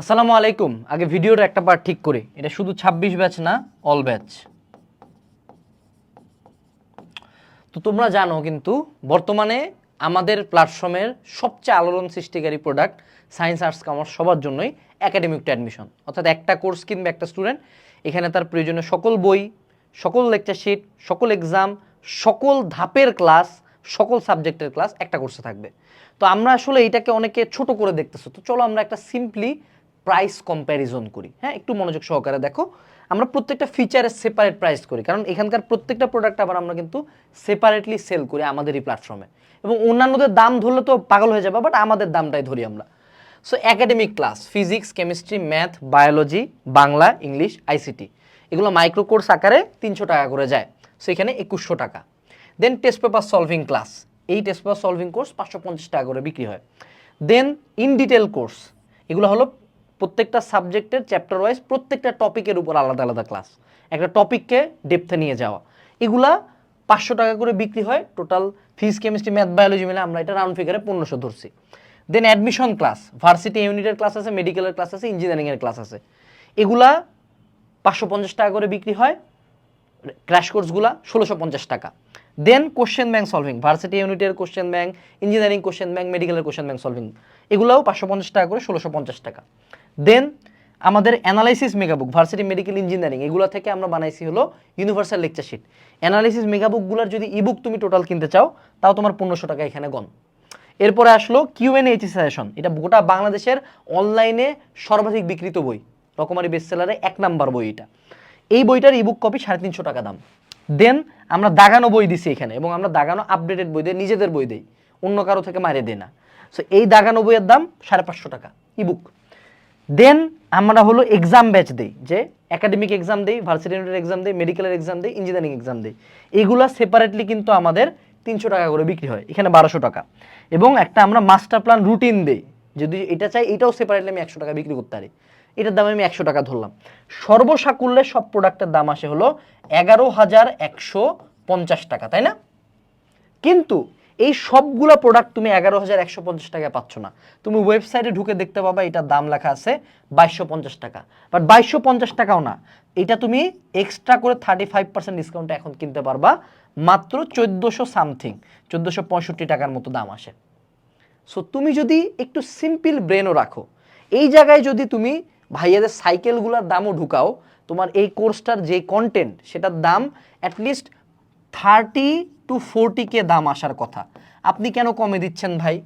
আসসালামু আলাইকুম। আগে ভিডিওর একটা পার্ট ঠিক করে। এটা শুধু ২৬ ব্যাচ না অল ব্যাচ তো তোমরা জানো কিন্তু, বর্তমানে আমাদের প্ল্যাটফর্মের সবচেয়ে আলোড়ন সৃষ্টিকারী প্রোডাক্ট সায়েন্স আর্টস কমার্স সবার জন্যই একাডেমিক অ্যাডমিশন অর্থাৎ একটা কোর্স কিনবে একটা স্টুডেন্ট এখানে তার প্রয়োজনীয় সকল বই, সকল লেকচার শিট সকল এক্সাম সকল ধাপের ক্লাস সকল সাবজেক্টের ক্লাস একটা কোর্সে থাকবে। তো আমরা আসলে এটাকে অনেকে ছোট করে দেখতেছো। তো চলো আমরা একটা সিম্পলি প্রাইস কম্প্যারিজন করি। হ্যাঁ একটু মনোযোগ সহকারে দেখো। আমরা প্রত্যেকটা ফিচারের সেপারেট প্রাইস করি। কারণ এখানকার প্রত্যেকটা প্রোডাক্ট আবার আমরা কিন্তু সেপারেটলি সেল করি আমাদের এই প্ল্যাটফর্মে এবং অন্যান্যদের দাম ধরলে তো পাগল হয়ে যাবে বাট আমাদের দামটাই ধরি আমরা। So academic class physics chemistry math biology Bangla English ICT এগুলো মাইক্রো কোর্স আকারে তিনশো টাকা করে যায়। সো এখানে একুশশো টাকা। Then test paper solving class এই টেস্ট পেপার সলভিং কোর্স পাঁচশো পঞ্চাশ টাকা করে বিক্রি হয়। দেন ইন ডিটেল কোর্স এগুলো হলো প্রত্যেকটা সাবজেক্টের চ্যাপ্টার ওয়াইজ প্রত্যেকটা টপিকের উপর আলাদা আলাদা ক্লাস একটা টপিককে ডেপথে নিয়ে যাওয়া। এগুলা পাঁচশো টাকা করে বিক্রি হয়। Total phys chemistry math biology মিলে আমরা এটা রাউন্ড ফিগারে পনেরোশো ধরছি। দেন অ্যাডমিশন ক্লাস ভার্সিটি ইউনিটের ক্লাস আছে মেডিকেলের ক্লাস আছে ইঞ্জিনিয়ারিংয়ের ক্লাস আছে। এগুলা পাঁচশো পঞ্চাশ টাকা করে বিক্রি হয়। ক্র্যাশ কোর্সগুলা ষোলোশো পঞ্চাশ টাকা। Then question bank solving varsity ইউনিটের question bank engineering question bank মেডিকেলের কোশ্চেন ব্যাংক সলভিং এগুলোও পাঁচশো পঞ্চাশ টাকা করে ষোলোশো পঞ্চাশ টাকা। দেন আমাদের analysis megabook varsity medical engineering এগুলো থেকে আমরা বানাইছি হলো ইউনিভার্সাল লেকচার শিট অ্যানালাইসিস মেগাবুকগুলোর যদি ইবুক তুমি টোটাল কিনতে চাও, তাও তোমার পনেরোশো টাকা এখানে গণ। এরপরে আসলো কিউএন এইচ সাজেশন এটা গোটা বাংলাদেশের অনলাইনে সর্বাধিক বিক্রিত বই, রকমারি বেস্ট সেলারে এক নাম্বার বই এটা। এই বইটার ইবুক কপি সাড়ে তিনশো টাকা দাম। দেন আমরা দাগানো বই দিছি এখানে এবং আমরা দাগানো আপডেটেড বই দিই, নিজেদের বই দেই। অন্য কারও থেকে মারিয়ে দেয় না। সো এই দাগানো বইয়ের দাম সাড়ে পাঁচশো টাকা ইবুক দেন আমরা হলো এক্সাম ব্যাচ দিই, যে একাডেমিক এক্সাম দেই ভার্সিটি এক্সাম দেই মেডিকেলের এক্সাম দেই ইঞ্জিনিয়ারিং এক্সাম দেই। এগুলা সেপারেটলি কিন্তু আমাদের তিনশো টাকা করে বিক্রি হয়, এখানে বারোশো টাকা। এবং একটা আমরা মাস্টার প্ল্যান রুটিন দিই, যদি এটা চাই, এটাও সেপারেটলি আমি একশো টাকা বিক্রি করতে পারি। এটার দাম আমি একশো টাকা ধরলাম। সর্বসাকুল্যে সব প্রোডাক্টের দাম আসে হলো এগারো হাজার একশো পঞ্চাশ টাকা, তাই না? কিন্তু এই সবগুলো প্রোডাক্ট তুমি এগারো হাজার একশো পঞ্চাশ টাকায় পাচ্ছ না। তুমি ওয়েবসাইটে ঢুকে দেখতে পাবা এটার দাম লেখা আছে বাইশশো পঞ্চাশ টাকা। বাট বাইশশো পঞ্চাশ টাকাও না। এটা তুমি এক্সট্রা করে থার্টি ফাইভ পার্সেন্ট ডিসকাউন্টে এখন কিনতে পারবা। মাত্র চোদ্দোশো সামথিং চোদ্দোশো পঁয়ষট্টি টাকার মতো দাম আসে। সো তুমি যদি একটু সিম্পল ব্রেনও রাখো, এই জায়গায় যদি তুমি ভাইয়াদের সাইকেলগুলোর দামও ঢুকাও, তোমার এই কোর্সটার যে কন্টেন্ট সেটার দাম at least thirty to forty K দাম আসার কথা। আপনি কেন কমে দিচ্ছেন ভাই?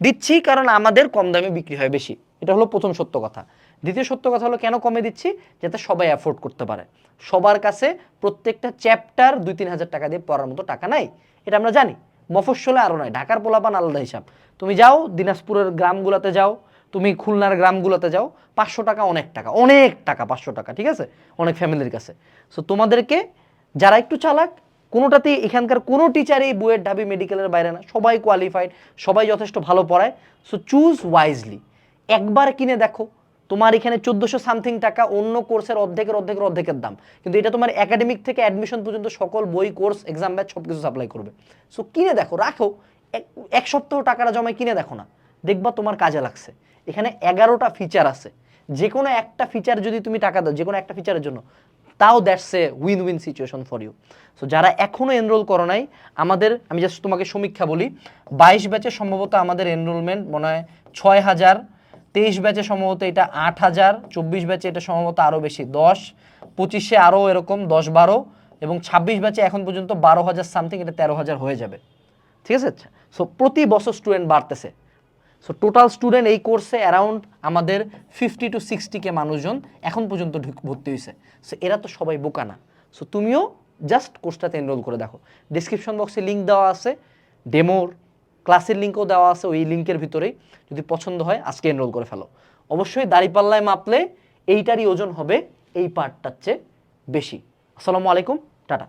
দিচ্ছি কারণ আমাদের কম দামে বিক্রি হয় বেশি। এটা হলো প্রথম সত্য কথা। দ্বিতীয় সত্য কথা হলো কেন কমে দিচ্ছি? যাতে সবাই অ্যাফোর্ড করতে পারে। সবার কাছে প্রত্যেকটা চ্যাপ্টার দুই তিন হাজার টাকা দিয়ে পড়ার মতো টাকা নাই। এটা আমরা জানি। মফস্বলে আরও নয় ঢাকার পোলাপান আলাদা হিসাব। তুমি যাও, দিনাজপুরের গ্রামগুলোতে যাও তুমি খুলনার গ্রামগুলোতে যাও, পাঁচশো টাকা অনেক টাকা অনেক টাকা, পাঁচশো টাকা, ঠিক আছে? অনেক ফ্যামিলির কাছে। সো তোমাদেরকে যারা একটু চালাক, কোনোটাতেই এখানকার কোনো টিচারই বইয়ের ঢাবি মেডিকেলের বাইরে না, সবাই কোয়ালিফাইড সবাই যথেষ্ট ভালো পড়ায়। সো চুজ ওয়াইজলি একবার কিনে দেখো, তোমার এখানে চোদ্দোশো সামথিং টাকা, অন্য কোর্সের অর্ধেকের অর্ধেকের অর্ধেকের দাম। কিন্তু এটা তোমার একাডেমিক থেকে অ্যাডমিশন পর্যন্ত সকল বই কোর্স এক্সাম ব্যাচ সব কিছু সাপ্লাই করবে। সো কিনে দেখো, রাখো, এক এক সপ্তাহ টাকাটা জমায় কিনে দেখো না। দেখবা তোমার কাজে লাগছে। এখানে এগারোটা ফিচার আছে। যে কোনো একটা ফিচার যদি তুমি টাকা দাও যে কোনো একটা ফিচারের জন্য, তাও that's a win win situation for you so যারা এখনও এনরোল করো নাই, আমাদের, আমি জাস্ট তোমাকে সমীক্ষা বলি, বাইশ ব্যাচে সম্ভবত আমাদের এনরোলমেন্ট মনে হয় ছয় হাজার, তেইশ ব্যাচে সম্ভবত এটা আট হাজার, চব্বিশ ব্যাচে এটা সম্ভবত আরও বেশি, দশ, পঁচিশে আরও এরকম, দশ বারো, এবং ছাব্বিশ ব্যাচে এখন পর্যন্ত বারো হাজার সামথিং এটা তেরো হাজার হয়ে যাবে। ঠিক আছে? সো প্রতি বছর স্টুডেন্ট বাড়তেছে। সো টোটাল স্টুডেন্ট এই কোর্সে অ্যারাউন্ড আমাদের ফিফটি টু সিক্সটিকে মানুষজন এখন পর্যন্ত ভর্তি হয়েছে সো এরা তো সবাই বোকা না। সো তুমিও জাস্ট কোর্সটাতে এনরোল করে দেখো। ডিসক্রিপশন বক্সে লিঙ্ক দেওয়া আছে ডেমোর ক্লাসের লিঙ্কও দেওয়া আছে ওই লিঙ্কের ভিতরেই। যদি পছন্দ হয়, আজকে এনরোল করে ফেলো। অবশ্যই দাড়িপাল্লায় মাপলে এইটারই ওজন হবে এই পার্টটার চেয়ে বেশি। আসসালামু আলাইকুম, টাটা।